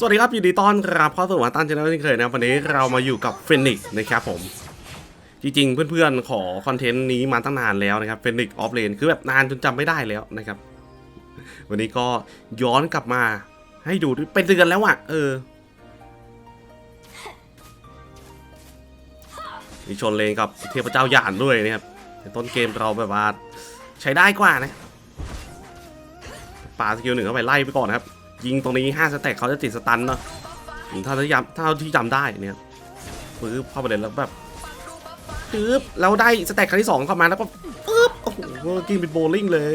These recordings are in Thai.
สวัสดีครับยินดีต้อนรับเข้าสู่วัตันชาแนลที่เคยนะวันนี้เรามาอยู่กับเฟนิกนะครับผม จริงๆ เพื่อนๆ ขอคอนเทนต์นี้มาตั้งนานแล้วนะครับเฟนิกออฟเลนคือแบบนานจนจำไม่ได้แล้วนะครับ วันนี้ก็ย้อนกลับมาให้ดูเป็นเดือนแล้วอะเออมีชนเลนกับเทพเจ้าหยานด้วยนะครับต่ต้นเกมเราแบบว่าใช้ได้กว่านะปาสกิลหนึ่งเข้าไปไล่ไปก่อนนะครับ ยิงตรงนี้5สแต็กเขาจะติดสตันเนาะเท่าที่จำเท่าที่จำได้เนี่ยปึ๊บเข้าไปเลยแล้วแบบปึ๊บแล้วได้สแต็กครั้งที่สองเข้ามาแล้วก็ปึ๊บโอ้โหยิงเป็นโบลิ่งเลย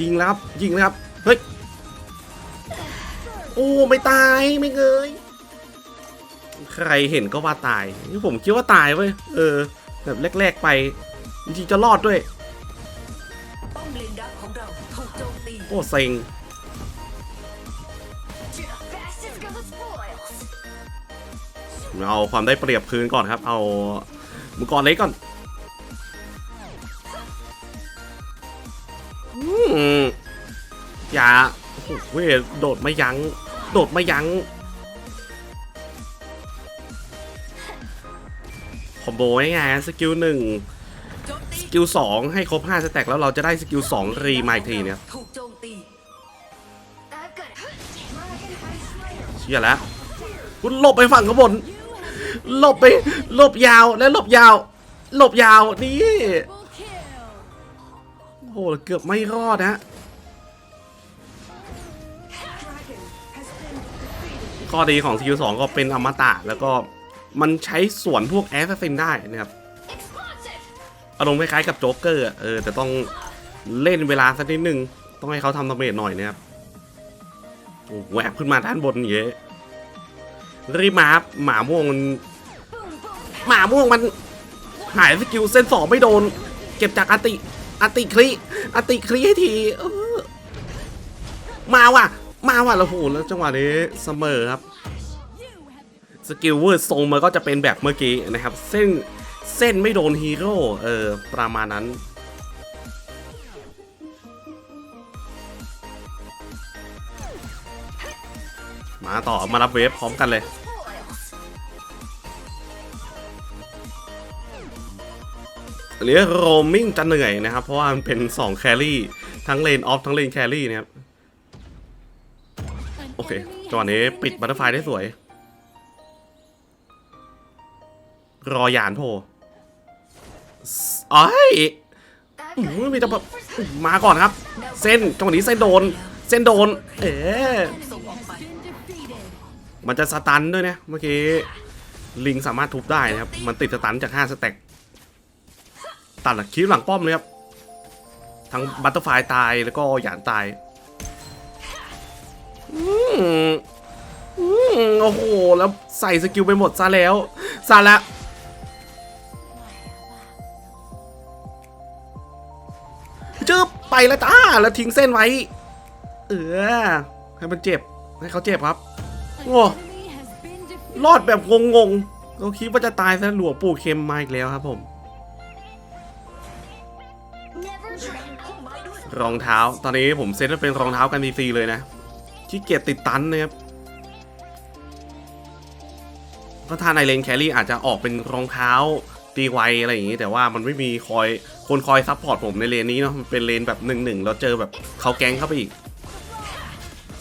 ยิงแล้วครับยิงแล้วครับเฮ้ยโอ้ไม่ตายไม่เงยใครเห็นก็ว่าตายนี่ผมคิดว่าตายเว้ยเออ แบบแรก ๆไปจริงๆจะรอดด้วยโจมตีโอ้เซ็ง เอาความได้เปรียบคืนก่อนครับ เอามังกรเล็กก่อนอย่าโอ้โหเว้ยโดดไม่ยัง้ง โดดไม่ยัง้ง คอมโบง่ายๆสกิลหนึ่งสกิลสองให้ครบ5สแต็กแล้วเราจะได้สกิลสองรีมาอีกทีเนี่ยเชี่ยแล้วคุณหลบไปฝั่งข้างบน หลบไปหลบยาวและหลบยาว หลบยาวนี่โอ้โหเกือบไม่รอดนะข้อดีของ CQ2 ก็เป็นอมตะแล้วก็มันใช้ส่วนพวกแอสซินได้นะครับอารมณ์คล้ายๆกับโจ๊กเกอร์เออแต่ต้องเล่นเวลาสักนิดนึง ต้องให้เขาทำดาเมจหน่อยนะครับโอ้โหแหวกขึ้นมาด้านบนอย่างเงี้ยรีมารับหมาม่วงมัน หมาม่วงมันหายสกิลเส้นสองไม่โดน เก็บจากอติอติคลีอติคลีให้ทีมาว่ะ มาว่ะแล้วโหแล้วจังหวะนี้เสมอครับสกิลเวอร์ทรงมันก็จะเป็นแบบเมื่อกี้นะครับ เส้นเส้นไม่โดนฮีโร่เออประมาณนั้นมาต่อมารับเวฟพร้อมกันเลย อันนี้โรมมิ่งจะเหนื่อยนะครับ เพราะว่ามันเป็น 2 แครี่ ทั้งเลนออฟทั้งเลนแครี่นะครับ โอเคจังหวะนี้ปิดบัตเตอร์ไฟได้สวย รอหยานโผล่เอ้ยมีแต่แบบมาก่อนครับ เส้นจังหวะนี้เส้นโดน เส้นโดน เออมันจะสตันด้วยนะเมื่อกี้ลิงสามารถทุบได้นะครับ มันติดสตันจาก 5 สแต็ก ตัดหลักคิ้วหลังป้อมเลยครับทั้งบัตเตอร์ไฟตายแล้วก็หยานตายอืมอืมโอ้โห แล้วใส่สกิลไปหมดซะแล้วซะแล้วจึ๊บไปแล้วจ้าแล้วทิ้งเส้นไว้ เออ ให้มันเจ็บ ให้เขาเจ็บครับโอ้รอดแบบงงๆเราคิดว่าจะตายซะหลวงปู่เค็มมาอีกแล้วครับผม รองเท้า ตอนนี้ผมเซ็ตเป็นรองเท้ากันฟรีเลยนะขี้เกียจติดตันนะครับก็ถ้าในเลนแครี่อาจจะออกเป็นรองเท้าตีไวอะไรอย่างนี้ แต่ว่ามันไม่มีคอยคนคอยซัพพอร์ตผมในเลนนี้เนาะมันเป็นเลนแบบหนึ่งหนึ่งแล้วเจอแบบเขาแก๊งเข้าไปอีก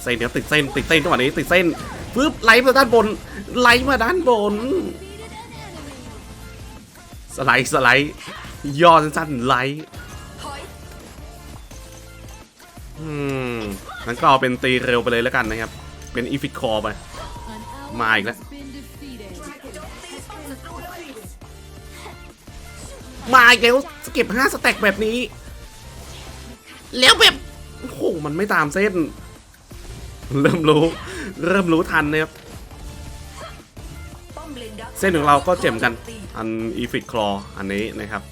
เส้นเนี้ยติดเส้นติดเส้นจังหวะนี้ติดเส้นปึ๊บไหลมาด้านบนไหลมาด้านบน สไลด์สไลด์ย่อสั้นๆไหล อืมงั้นก็เอาเป็นตีเร็วไปเลยแล้วกันนะครับ เป็นอีฟิคคอร์ไป มาอีกแล้ว มาอีกแล้วสเก็บห้าสแต็กแบบนี้ แล้วแบบ โอ้โห มันไม่ตามเส้น เริ่มรู้ เริ่มรู้ทันนะครับ เส้นของเราก็เจ็มกัน อันอีฟิตคลออันนี้นะครับ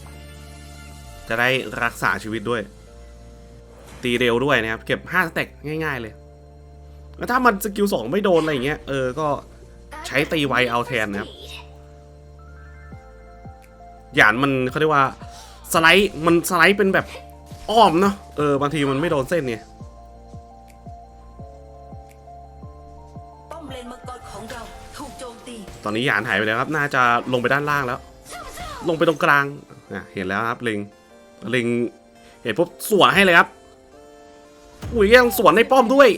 จะได้รักษาชีวิตด้วย ตีเร็วด้วยนะครับ เก็บ5สเต็กง่าย ๆเลย แล้วถ้ามันสกิลสองไม่โดนอะไรอย่างเงี้ย เออ ก็ใช้ตีไวเอาแทนนะครับ หยานมันเขาเรียกว่าสไลด์มันสไลด์เป็นแบบอ้อมเนาะ เออบางทีมันไม่โดนเส้นเนี่ยตอนนี้หยานหายไปแล้วครับ น่าจะลงไปด้านล่างแล้ว ลงไปตรงกลางเห็นแล้วครับลิงลิงเห็นปุ๊บสวนให้เลยครับ อุ้ยยังสวนในป้อมด้วย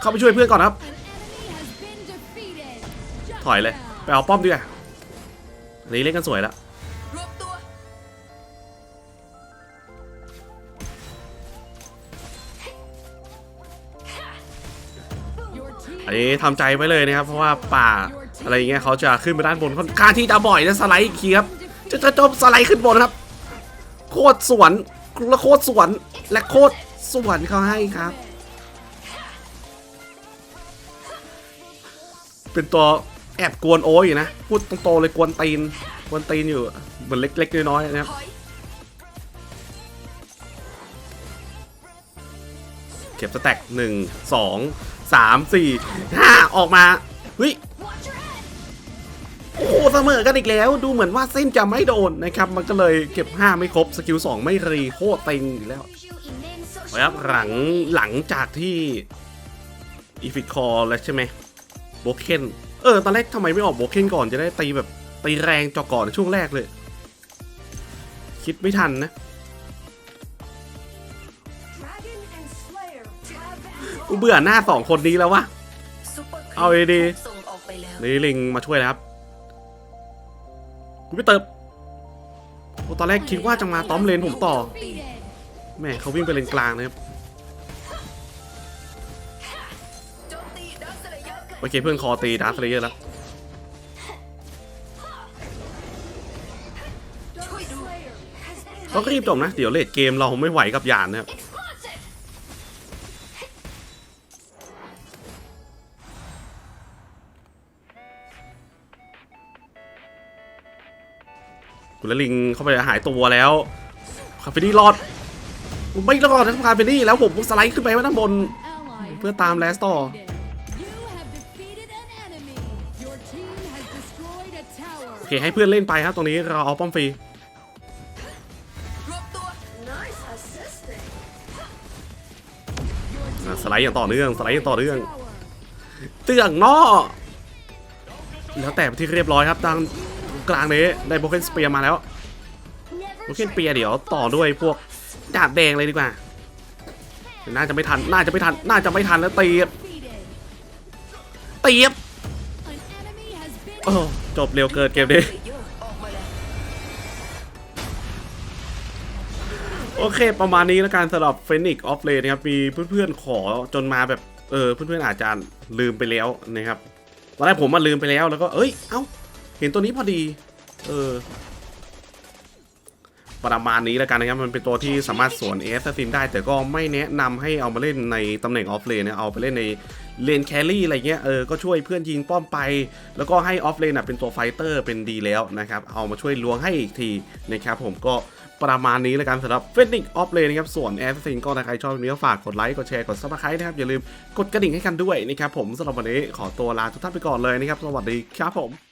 เข้าไปช่วยเพื่อนก่อนครับ ถอยเลย ไปเอาป้อมดีกว่าอันนี้เล่นกันสวยแล้วอันนี้ทำใจไว้เลยนะครับ เพราะว่าป่าอะไรอย่างเงี้ยเขาจะขึ้นไปด้านบนค่อนข้างที่จะบ่อยจะสไลด์อีกทีครับจะจะจบสไลด์ขึ้นบนครับ โคตรสวนและโคตรสวนและโคตร สวนเขาให้ครับ เป็นตัวแอบกวนโอ้ยนะ พูดตรงๆเลยกวนตีน กวนตีนอยู่ เหมือนเล็กๆน้อยๆนะครับเก็บสแต็กหนึ่งสองสามสี่ห้าออกมาเฮ้ยโอ้เสมอกันอีกแล้วดูเหมือนว่าเส้นจะไม่โดนนะครับ มันก็เลยเก็บ 5 ไม่ครบ สกิล 2 ไม่รีโคตรเต็งอีกแล้ว ครับหลังหลังจากที่อีฟิคอร์แล้วใช่ไหมโบเคนเออ ตอนแรกทำไมไม่ออกโบเคนก่อนจะได้ตีแบบตีแรงจอก่อนในช่วงแรกเลย คิดไม่ทันนะกูเบื่อหน้าสองคนนี้แล้ววะ เอาดีส่งออกไปแล้วนี่ลิงมาช่วยแล้วครับคุณพี่เติบโอ้ตอนแรกคิดว่าจะมาต้อมเลนผมต่อ แม่เขาวิ่งไปเลนกลางนะครับโจมตีดักสเลเยอเคเพื่อนคอตีดาร์คเลเยอร์แล้วต้องรีบจบนะ เดี๋ยวเลดเกมเราไม่ไหวกับหยานนะครับคุณละลิงเข้าไปหายตัวแล้วคาเฟนี่รอด ผมไม่รอดนะคาเฟนี่แล้วผมสไลด์ขึ้นไปไว้ด้านบน เพื่อตามแลสต่อโอเคให้เพื่อนเล่นไปครับตรงนี้เราเอาป้อมฟรีรวบตัวอะสไลด์อย่างต่อเนื่องสไลด์อย่างต่อเนื่องเตืองนอแล้วแต่ที่เรียบร้อยครับทางกลางนี้ได้โบเคนสเปียร์มาแล้วโบเคนสเปียร์เดี๋ยวต่อด้วยพวก ดาบแดงเลยดีกว่าน่าจะไม่ทัน น่าจะไม่ทัน น่าจะไม่ทันแล้วตีบตีบโอ้จบเร็วเกินเกมนี้โอเค ประมาณนี้แล้วกันสำหรับ Phoenix of Lane นะครับ มีเพื่อนๆขอจนมาแบบ เออ เพื่อนๆอาจจะลืมไปแล้วนะครับตอนแรกผมมาลืมไปแล้วแล้วก็ เอ้ย เอ้า เห็นตัวนี้พอดี เออ ประมาณนี้แล้วกันนะครับ มันเป็นตัวที่สามารถสวนเอสซิมได้ แต่ก็ไม่แนะนำให้เอามาเล่นในตำแหน่งออฟเลนนะเอาไปเล่นในเลนแครี่อะไรเงี้ย เออ ก็ช่วยเพื่อนยิงป้อมไป แล้วก็ให้ออฟเลนอะเป็นตัวไฟเตอร์เป็นดีแล้วนะครับ เอามาช่วยล้วงให้อีกทีนะครับผมก็ประมาณนี้แล้วกันสำหรับเฟนนิกออฟเลนนะครับ ส่วนแอสซินก็ถ้าใครชอบนี้ก็ฝากกดไลค์ กดแชร์ กดซับสไครต์นะครับ อย่าลืมกดกระดิ่งให้กันด้วยนะครับผมสำหรับวันนี้ขอตัวลาทุกท่านไปก่อนเลยนะครับ สวัสดีครับผม